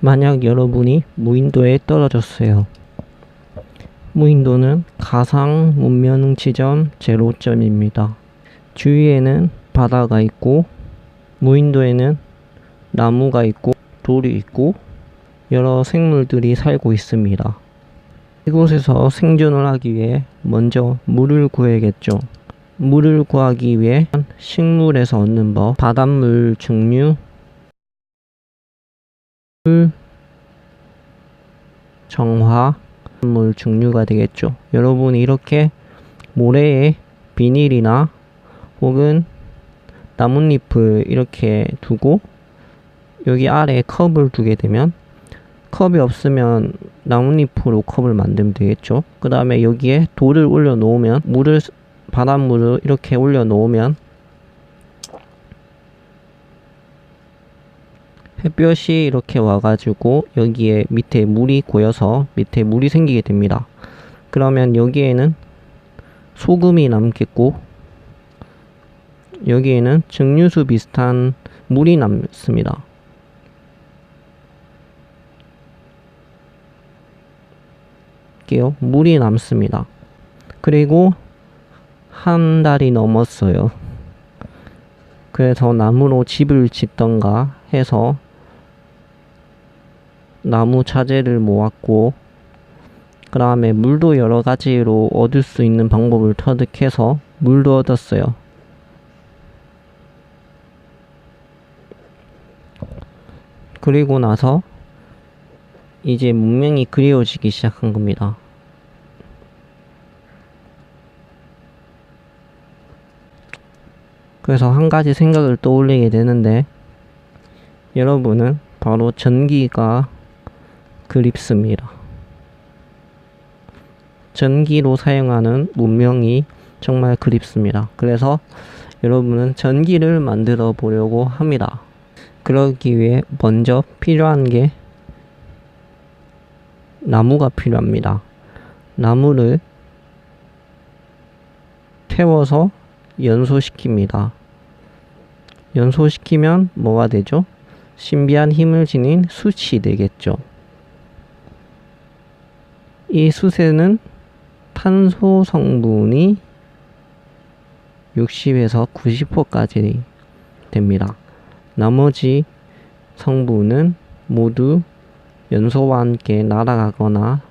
만약 여러분이 무인도에 떨어졌어요. 무인도는 가상 문명 지점 제로점입니다. 주위에는 바다가 있고 무인도에는 나무가 있고 돌이 있고 여러 생물들이 살고 있습니다. 이곳에서 생존을 하기 위해 먼저 물을 구해야겠죠. 물을 구하기 위해 식물에서 얻는 법, 바닷물 증류, 물 정화, 물 증류가 되겠죠. 여러분이 이렇게 모래에 비닐이나 혹은 나뭇잎을 이렇게 두고 여기 아래에 컵을 두게 되면 컵이 없으면 나뭇잎으로 컵을 만들면 되겠죠. 그 다음에 여기에 돌을 올려 놓으면 물을 바닷물을 이렇게 올려 놓으면 햇볕이 이렇게 와가지고 여기에 밑에 물이 고여서 밑에 물이 생기게 됩니다. 그러면 여기에는 소금이 남겠고 여기에는 증류수 비슷한 물이 남습니다. 게요. 물이 남습니다. 그리고 한 달이 넘었어요. 그래서 나무로 집을 짓던가 해서 나무 자재를 모았고 그 다음에 물도 여러 가지로 얻을 수 있는 방법을 터득해서 물도 얻었어요. 그리고 나서 이제 문명이 그리워지기 시작한 겁니다. 그래서 한 가지 생각을 떠올리게 되는데 여러분은 바로 전기가 그립습니다. 전기로 사용하는 문명이 정말 그립습니다. 그래서 여러분은 전기를 만들어 보려고 합니다. 그러기 위해 먼저 필요한 게 나무가 필요합니다. 나무를 태워서 연소시킵니다. 연소시키면 뭐가 되죠? 신비한 힘을 지닌 숯이 되겠죠. 이 숯에는 탄소 성분이 60에서 90%까지 됩니다. 나머지 성분은 모두 연소와 함께 날아가거나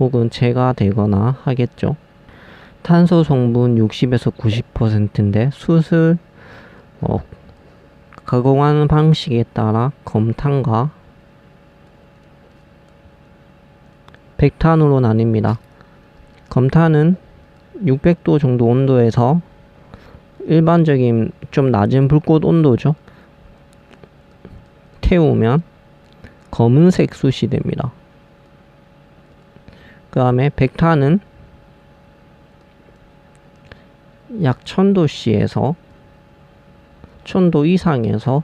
혹은 제거되거나 하겠죠. 탄소 성분 60에서 90%인데 숯을 어, 가공하는 방식에 따라 검탄과 백탄으로 나뉩니다. 검탄은 600도 정도 온도에서 일반적인 좀 낮은 불꽃 온도죠. 태우면 검은색 숯이 됩니다. 그 다음에 백탄은 약 1000도씨에서 1000도 이상에서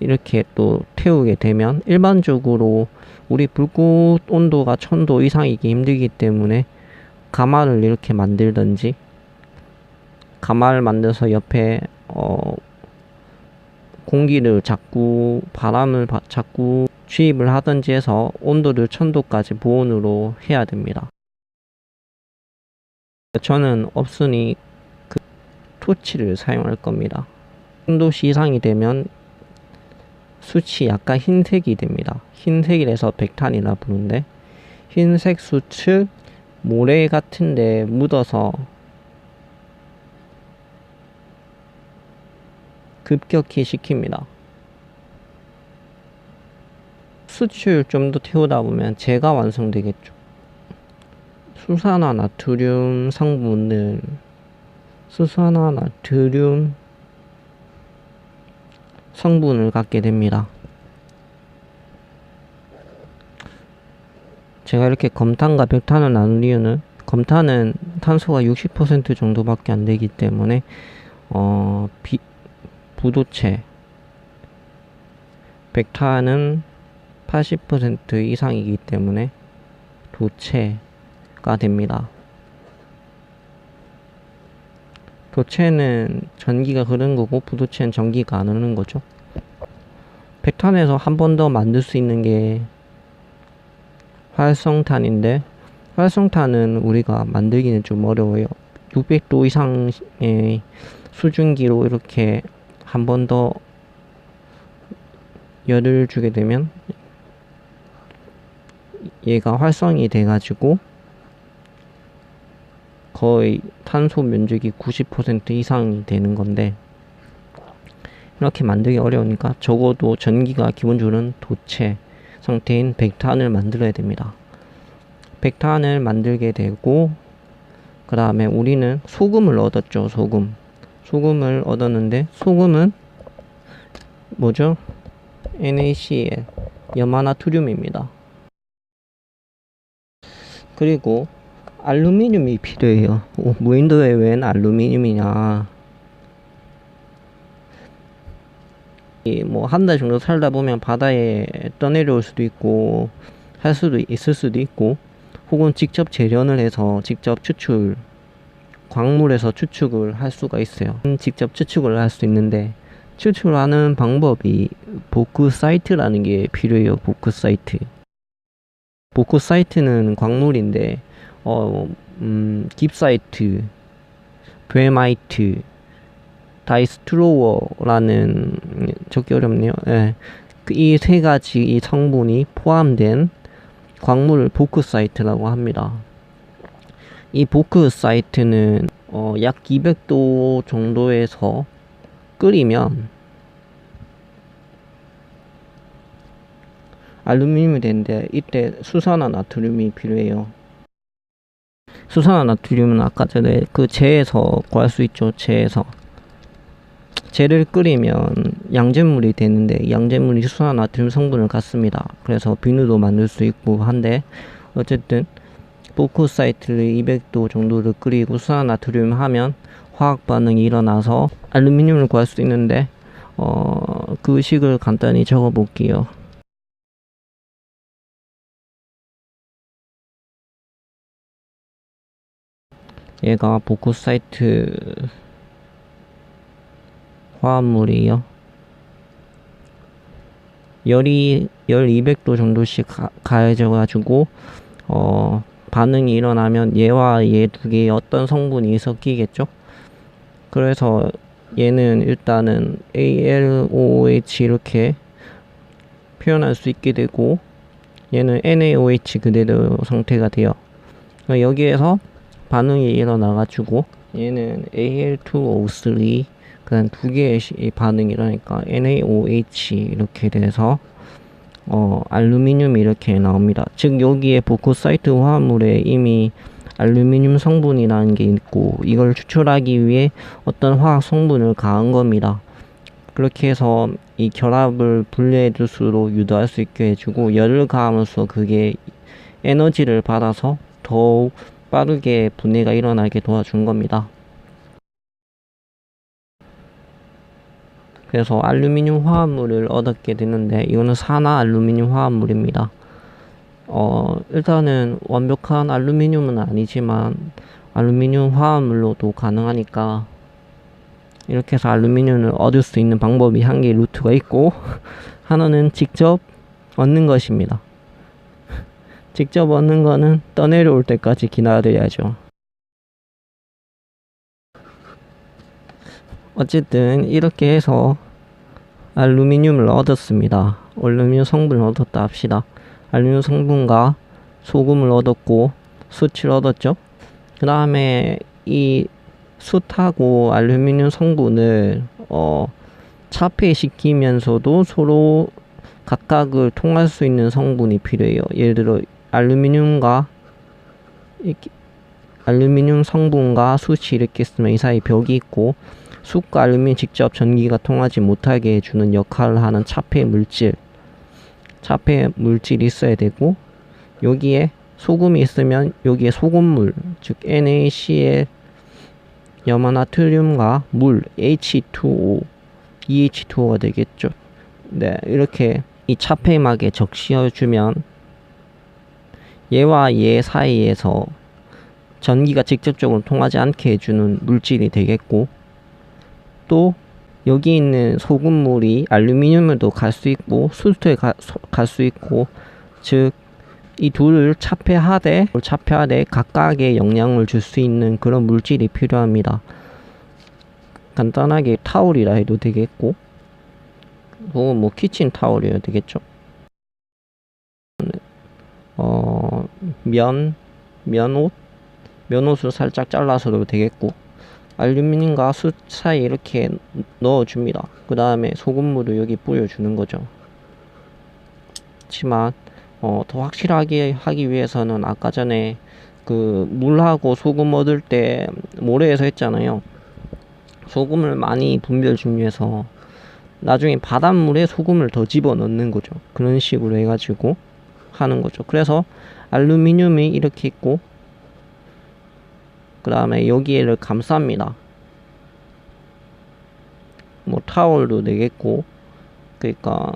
이렇게 또 태우게 되면 일반적으로 우리 불꽃 온도가 1000도 이상이기 힘들기 때문에 가마를 이렇게 만들든지 가마를 만들어서 옆에 어 공기를 자꾸 바람을 바, 자꾸 주입을 하든지 해서 온도를 1000도까지 보온으로 해야 됩니다. 저는 없으니 그 토치를 사용할 겁니다. 10도씨 이상이 되면 숯이 약간 흰색이 됩니다. 흰색이라서 백탄이라 부르는데 흰색 숯을 모래 같은데 묻어서 급격히 식힙니다. 숯을 좀더 태우다 보면 재가 완성되겠죠. 수산화 나트륨 성분을 수산화 나트륨 성분을 갖게 됩니다. 제가 이렇게 검탄과 백탄을 나눈 이유는 검탄은 탄소가 60% 정도밖에 안 되기 때문에 어, 비, 부도체 백탄은 80% 이상이기 때문에 도체가 됩니다. 도체는 전기가 흐르는 거고 부도체는 전기가 안 흐르는 거죠. 백탄에서 한 번 더 만들 수 있는 게 활성탄인데 활성탄은 우리가 만들기는 좀 어려워요. 600도 이상의 수증기로 이렇게 한 번 더 열을 주게 되면 얘가 활성이 돼 가지고 거의 탄소 면적이 90% 이상이 되는 건데 이렇게 만들기 어려우니까 적어도 전기가 기본적으로는 도체 상태인 백탄을 만들어야 됩니다. 백탄을 만들게 되고 그 다음에 우리는 소금을 얻었죠. 소금. 소금을 얻었는데 소금은 뭐죠? NaCl 염화나트륨입니다. 그리고 알루미늄이 필요해요. 오, 무인도에 웬 알루미늄이냐? 뭐 한 달 정도 살다 보면 바다에 떠내려올 수도 있고 할 수도 있을 수도 있고 혹은 직접 재련을 해서 직접 추출 광물에서 추측을 할 수가 있어요. 직접 추측을 할 수 있는데 추출하는 방법이 보크 사이트라는 게 필요해요. 보크 사이트. 보크 사이트는 광물인데 어, 음, 깁사이트, 베마이트, 다이스트로워라는 적기 어렵네요. 예. 그이세 가지 이 성분이 포함된 광물을 보크 사이트라고 합니다. 이 보크 사이트는 어, 약 200도 정도에서 끓이면 알루미늄이 되는데 이때 수산화 나트륨이 필요해요. 수산화 나트륨은 아까 전에 그 재에서 구할 수 있죠. 재에서 재를 끓이면 양잿물이 되는데 양잿물이 수산화 나트륨 성분을 갖습니다. 그래서 비누도 만들 수 있고 한데 어쨌든 보크사이트를 200도 정도를 끓이고 수산화 나트륨 하면 화학 반응이 일어나서 알루미늄을 구할 수 있는데 어, 그 식을 간단히 적어 볼게요. 얘가 보크사이트 화합물이에요. 열이 열 200도 정도씩 가, 가해져 가지고 어 반응이 일어나면 얘와 얘 두 개의 어떤 성분이 섞이겠죠? 그래서 얘는 일단은 ALOH 이렇게 표현할 수 있게 되고 얘는 NaOH 그대로 상태가 돼요. 그러니까 여기에서 반응이 일어나 가지고 얘는 Al2O3 그냥 두 개의 반응이 일어나니까 NaOH 이렇게 돼서 어, 알루미늄이 이렇게 나옵니다. 즉 여기에 보코사이트 화합물에 이미 알루미늄 성분이라는 게 있고 이걸 추출하기 위해 어떤 화학 성분을 가한 겁니다. 그렇게 해서 이 결합을 분리해 줄수록 유도할 수 있게 해주고 열을 가함으로써 그게 에너지를 받아서 더욱 빠르게 분해가 일어나게 도와준 겁니다. 그래서 알루미늄 화합물을 얻게 되는데 이거는 산화 알루미늄 화합물입니다. 어, 일단은 완벽한 알루미늄은 아니지만 알루미늄 화합물로도 가능하니까 이렇게 해서 알루미늄을 얻을 수 있는 방법이 한 개의 루트가 있고 하나는 직접 얻는 것입니다. 직접 얻는 거는 떠내려올 때까지 기다려야죠. 어쨌든 이렇게 해서 알루미늄을 얻었습니다. 알루미늄 성분을 얻었다 합시다. 알루미늄 성분과 소금을 얻었고 숯을 얻었죠. 그 다음에 이 숯하고 알루미늄 성분을 어, 차폐시키면서도 서로 각각을 통할 수 있는 성분이 필요해요. 예를 들어 알루미늄과 이렇게 알루미늄 성분과 숯이 이렇게 있으면 이 사이 벽이 있고 숯과 알루미늄 직접 전기가 통하지 못하게 해주는 역할을 하는 차폐 물질 차폐 물질이 있어야 되고 여기에 소금이 있으면 여기에 소금물 즉 NaCl 염화나트륨과 물 H2O EH2O가 되겠죠. 네 이렇게 이 차폐막에 적시어주면 얘와 얘 사이에서 전기가 직접적으로 통하지 않게 해주는 물질이 되겠고 또 여기 있는 소금물이 알루미늄에도 갈 수 있고 수소에 갈 수 있고 즉 이 둘을 차폐하되 차폐하되 각각의 영향을 줄 수 있는 그런 물질이 필요합니다. 간단하게 타올이라 해도 되겠고 혹은 뭐 키친 타올이어도 되겠죠. 어, 면, 면옷, 면옷을 살짝 잘라서도 되겠고 알루미늄과 숯 사이 이렇게 넣어줍니다. 그 다음에 소금물을 여기 뿌려주는 거죠. 하지만 어, 더 확실하게 하기 위해서는 아까 전에 그 물하고 소금 얻을 때 모래에서 했잖아요. 소금을 많이 분별 중요해서 나중에 바닷물에 소금을 더 집어 넣는 거죠. 그런 식으로 해가지고 하는 거죠. 그래서 알루미늄이 이렇게 있고 그 다음에 여기를 감쌉니다. 뭐 타월도 되겠고 그러니까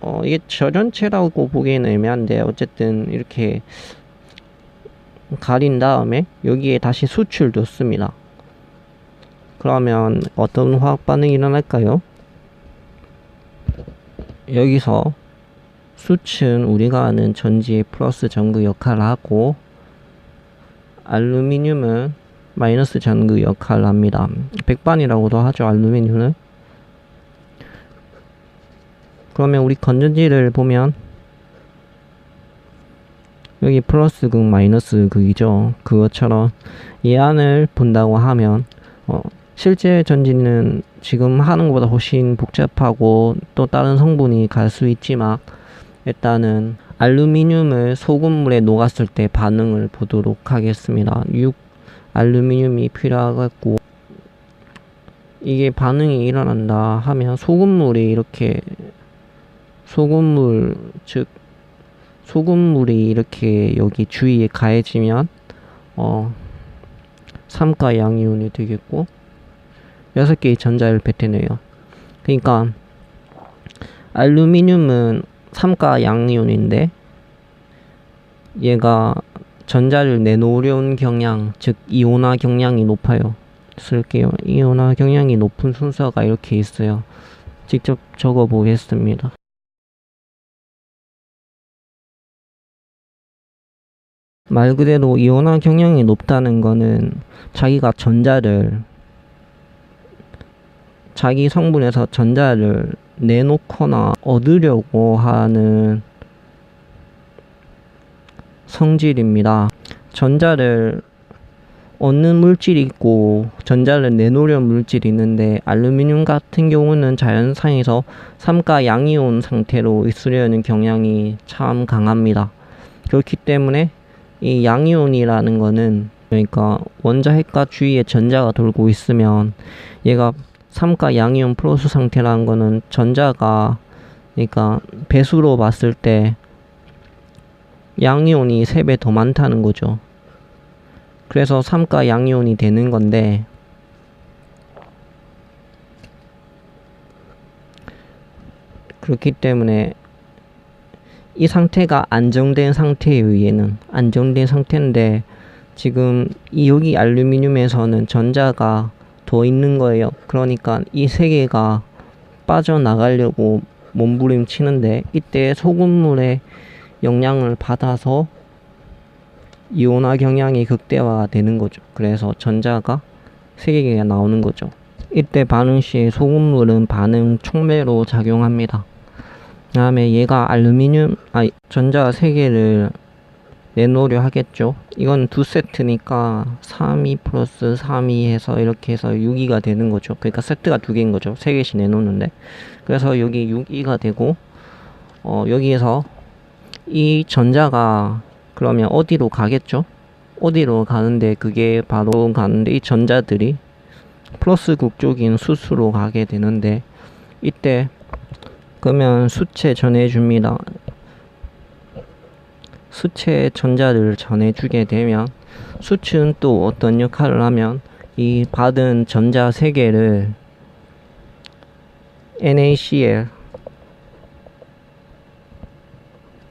어 이게 저전체라고 보기에는 애매한데 어쨌든 이렇게 가린 다음에 여기에 다시 수출 뒀습니다. 그러면 어떤 화학 반응이 일어날까요? 여기서 수층 우리가 아는 전지의 플러스 전구 역할을 하고 알루미늄은 마이너스 전구 역할을 합니다. 백반이라고도 하죠 알루미늄은 그러면 우리 건전지를 보면 여기 플러스 극 마이너스 극이죠 그것처럼 이 안을 본다고 하면 어, 실제 전지는 지금 하는 것보다 훨씬 복잡하고 또 다른 성분이 갈 수 있지만 일단은 알루미늄을 소금물에 녹았을 때 반응을 보도록 하겠습니다. 6 알루미늄이 필요하겠고 이게 반응이 일어난다 하면 소금물이 이렇게 소금물 즉 소금물이 이렇게 여기 주위에 가해지면 어 삼가 양이온이 되겠고 여섯 개의 전자를 뱉어내요. 그러니까 알루미늄은 삼가 양이온인데 얘가 전자를 내놓으려는 경향, 즉 이온화 경향이 높아요. 쓸게요. 이온화 경향이 높은 순서가 이렇게 있어요. 직접 적어 보겠습니다. 말 그대로 이온화 경향이 높다는 거는 자기가 전자를 자기 성분에서 전자를 내놓거나 얻으려고 하는 성질입니다. 전자를 얻는 물질이 있고 전자를 내놓으려는 물질이 있는데 알루미늄 같은 경우는 자연상에서 삼가 양이온 상태로 있으려는 경향이 참 강합니다. 그렇기 때문에 이 양이온이라는 거는 그러니까 원자 핵과 주위에 전자가 돌고 있으면 얘가 삼가 양이온 플러스 상태라는 거는 전자가 그러니까 배수로 봤을 때 양이온이 3배 더 많다는 거죠. 그래서 삼가 양이온이 되는 건데 그렇기 때문에 이 상태가 안정된 상태에 의해는 안정된 상태인데 지금 이 여기 알루미늄에서는 전자가 더 있는 거예요. 그러니까 이 세 개가 빠져나가려고 몸부림치는데 이때 소금물의 영향을 받아서 이온화 경향이 극대화가 되는 거죠. 그래서 전자가 세 개가 나오는 거죠. 이때 반응 시 소금물은 반응 촉매로 작용합니다. 다음에 얘가 알루미늄, 아, 전자 세 개를 내놓으려 하겠죠. 이건 두 세트니까 3이 플러스 3이 해서 이렇게 해서 6이가 되는 거죠. 그러니까 세트가 두 개인 거죠. 세 개씩 내놓는데. 그래서 여기 6이가 되고, 어, 여기에서 이 전자가 그러면 어디로 가겠죠? 어디로 가는데 그게 바로 가는데 이 전자들이 플러스 국쪽인 수수로 가게 되는데 이때 그러면 수체 전해줍니다. 수체의 전자를 전해주게 되면 수치는 또 어떤 역할을 하면 이 받은 전자 세 개를 NaCl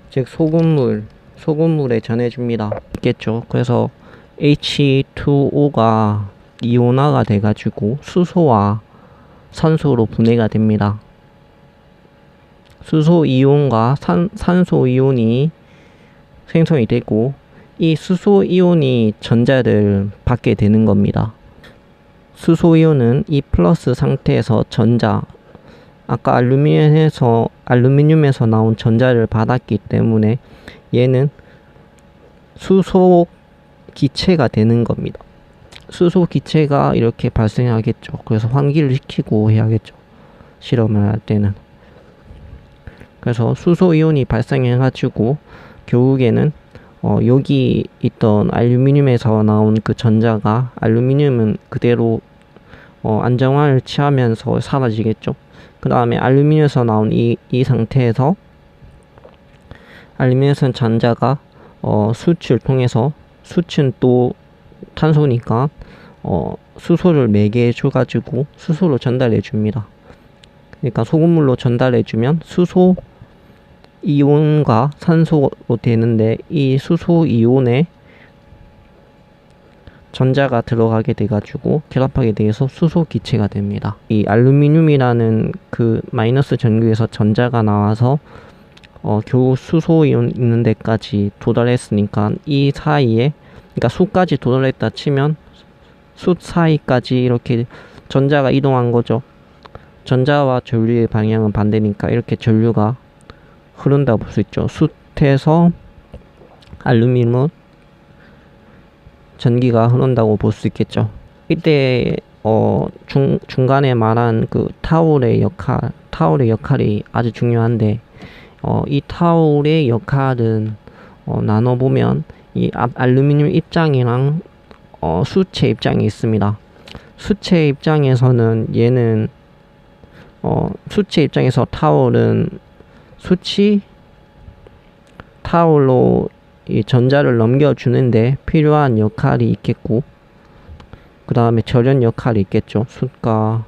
즉 소금물 소금물에 전해줍니다. 있겠죠. 그래서 H2O가 이온화가 돼가지고 수소와 산소로 분해가 됩니다. 수소 이온과 산, 산소 이온이 생성이 되고 이 수소 이온이 전자를 받게 되는 겁니다. 수소 이온은 이 플러스 상태에서 전자 아까 알루미늄에서 알루미늄에서 나온 전자를 받았기 때문에 얘는 수소 기체가 되는 겁니다. 수소 기체가 이렇게 발생하겠죠. 그래서 환기를 시키고 해야겠죠. 실험을 할 때는. 그래서 수소 이온이 발생해가지고 결국에는 어, 여기 있던 알루미늄에서 나온 그 전자가 알루미늄은 그대로 어, 안정화를 취하면서 사라지겠죠. 그 다음에 알루미늄에서 나온 이, 이 상태에서 알루미늄에서 전자가 어, 수치를 통해서 수치는 또 탄소니까 어, 수소를 매개해 줘가지고 수소로 전달해 줍니다. 그러니까 소금물로 전달해 주면 수소 이온과 산소로 되는데 이 수소 이온에 전자가 들어가게 돼가지고 결합하게 돼서 수소 기체가 됩니다. 이 알루미늄이라는 그 마이너스 전구에서 전자가 나와서 어, 결국 수소 이온 있는 데까지 도달했으니까 이 사이에 그러니까 수까지 도달했다 치면 수 사이까지 이렇게 전자가 이동한 거죠. 전자와 전류의 방향은 반대니까 이렇게 전류가 흐른다 볼 수 있죠. 숯에서 알루미늄 전기가 흐른다고 볼 수 있겠죠. 이때 어, 중, 중간에 말한 그 타올의 역할, 타올의 역할이 아주 중요한데 어, 이 타올의 역할은 어, 나눠보면 이 아, 알루미늄 입장이랑 어, 수체 입장이 있습니다. 수체 입장에서는 얘는 어, 수체 입장에서 타올은 수치 타올로 이 전자를 넘겨주는데 필요한 역할이 있겠고 그 다음에 절연 역할이 있겠죠. 숯과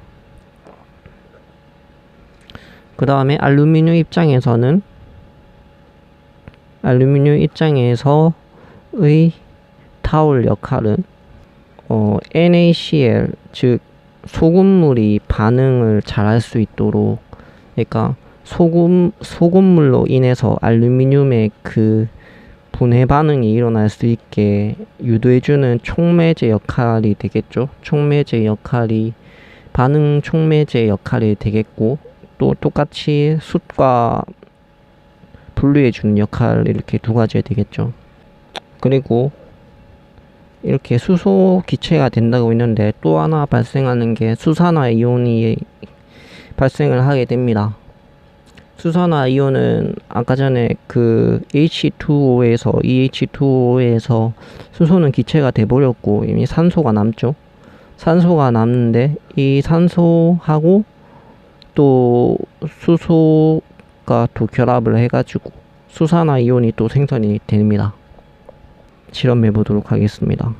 그 다음에 알루미늄 입장에서는 알루미늄 입장에서의 타올 역할은 어, NaCl 즉 소금물이 반응을 잘할 수 있도록 그러니까 소금 소금물로 인해서 알루미늄의 그 분해 반응이 일어날 수 있게 유도해주는 촉매제 역할이 되겠죠. 촉매제 역할이 반응 촉매제 역할이 되겠고 또 똑같이 숯과 분류해주는 역할 이렇게 두 가지가 되겠죠. 그리고 이렇게 수소 기체가 된다고 했는데 또 하나 발생하는 게 수산화 이온이 발생을 하게 됩니다. 수산화 이온은 아까 전에 그 H2O에서 EH2O에서 수소는 기체가 돼버렸고 이미 산소가 남죠. 산소가 남는데 이 산소하고 또 수소가 또 결합을 해가지고 수산화 이온이 또 생성이 됩니다. 실험해 보도록 하겠습니다.